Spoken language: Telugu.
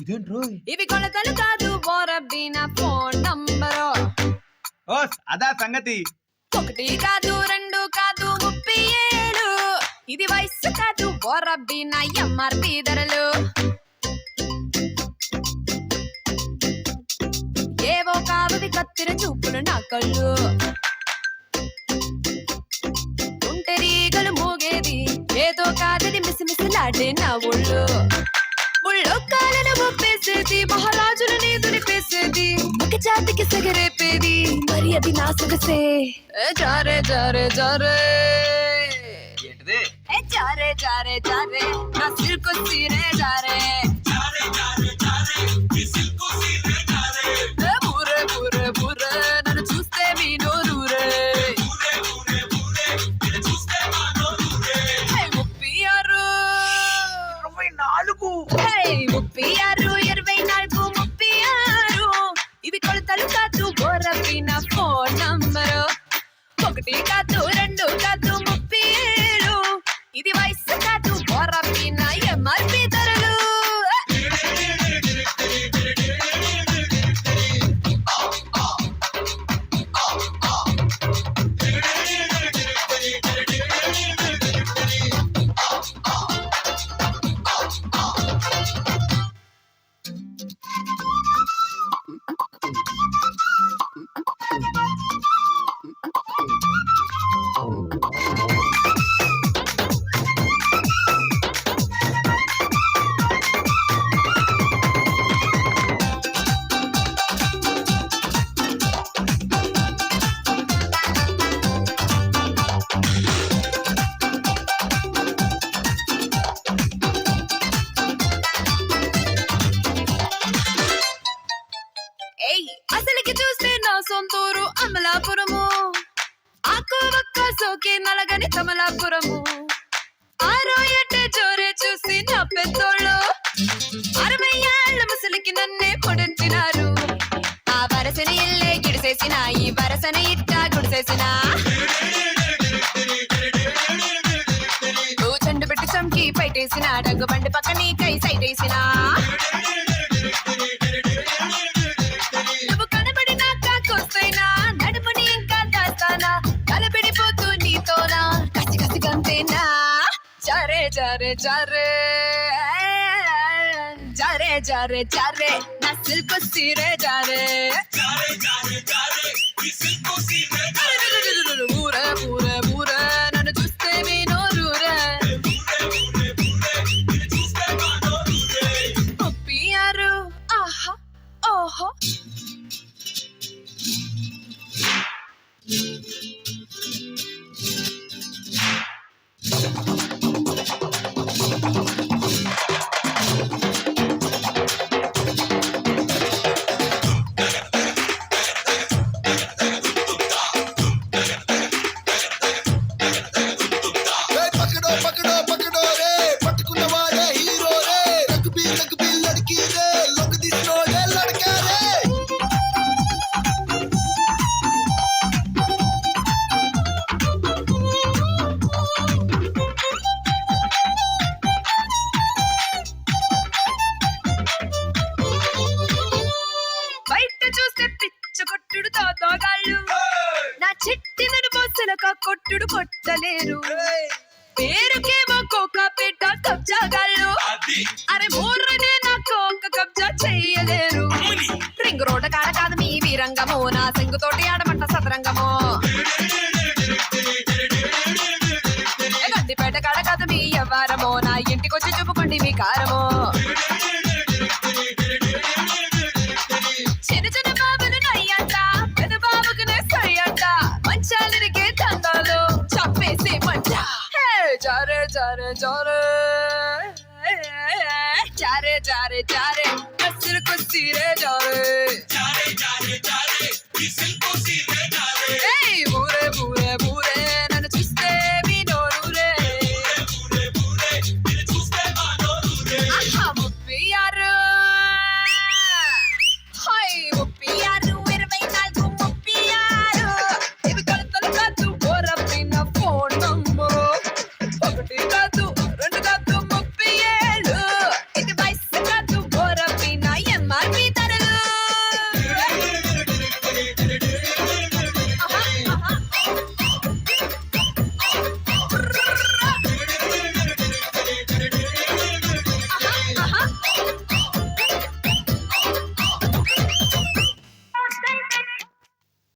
ఇదేంట్రో ఇవి కొలతలు కాదు బోరబ్బి నా ఫోన్ నంబరు. ఓ అదా సంగతి. ఒకటి కాదు రెండు కాదు ముప్పై ఏడు. ఇది వయసు కాదు బోరబ్బి నా ఎంఆర్పి ధరలు. ఏవో కావవి కత్తిర చూపులు నా కళ్ళు. ఒంటరిగలు మోగేది ఏదో కాదది మిసిమిసిలాడే నా ఒళ్ళు. ఒప్పేసేది మహారాజులని దులిపేసేది ఒక జాతికి సగరేపేది మరి అది నా సొగసే ఏ జారే జారే జారే ఏంటిది ఏ జారే జారే జారే నా సిల్కు సీరే జారే ఏ అసలుకి చూస్తే నా సొంతూరు అమలాపురము. ఆకు ఒక్క సోకే నలగని కమలాపురము ఆరో ఎట్టే జోరే చూసి నా పెద్దోళ్ళు. అరవై ఏళ్ళ ముసలికి నన్నే పొడించినారు. ఆ వరసని ఇల్లే గిడిసేసిన ఈ వరసని ఇట్టా గుడిసేసిన. ఓ చెండు పెట్టి చంకి పైటేసిన డగ్గు బండి పక్క నీకై సైటేసినా. జారే జారే జారే జారే జారే జారే నా సిల్క్ సీరే జారే ఊరే ఊరే ఊరే నన్ను కొట్టుడు కొట్టలేరు. పేరుకేమో కోకాపేట కబ్జాగాళ్ళు అరే బోర్రనే నా కోక కబ్జా చెయ్యలేరు రింగ్ రోడ్ కాడ కాదు మీ వీరంగము. నా సింగుతోటి ఆడమంట जोरे चारे चारे चारे नस्ल को सीरे जोरे। चारे चारे चारे नस्ल को सीरे जोरे।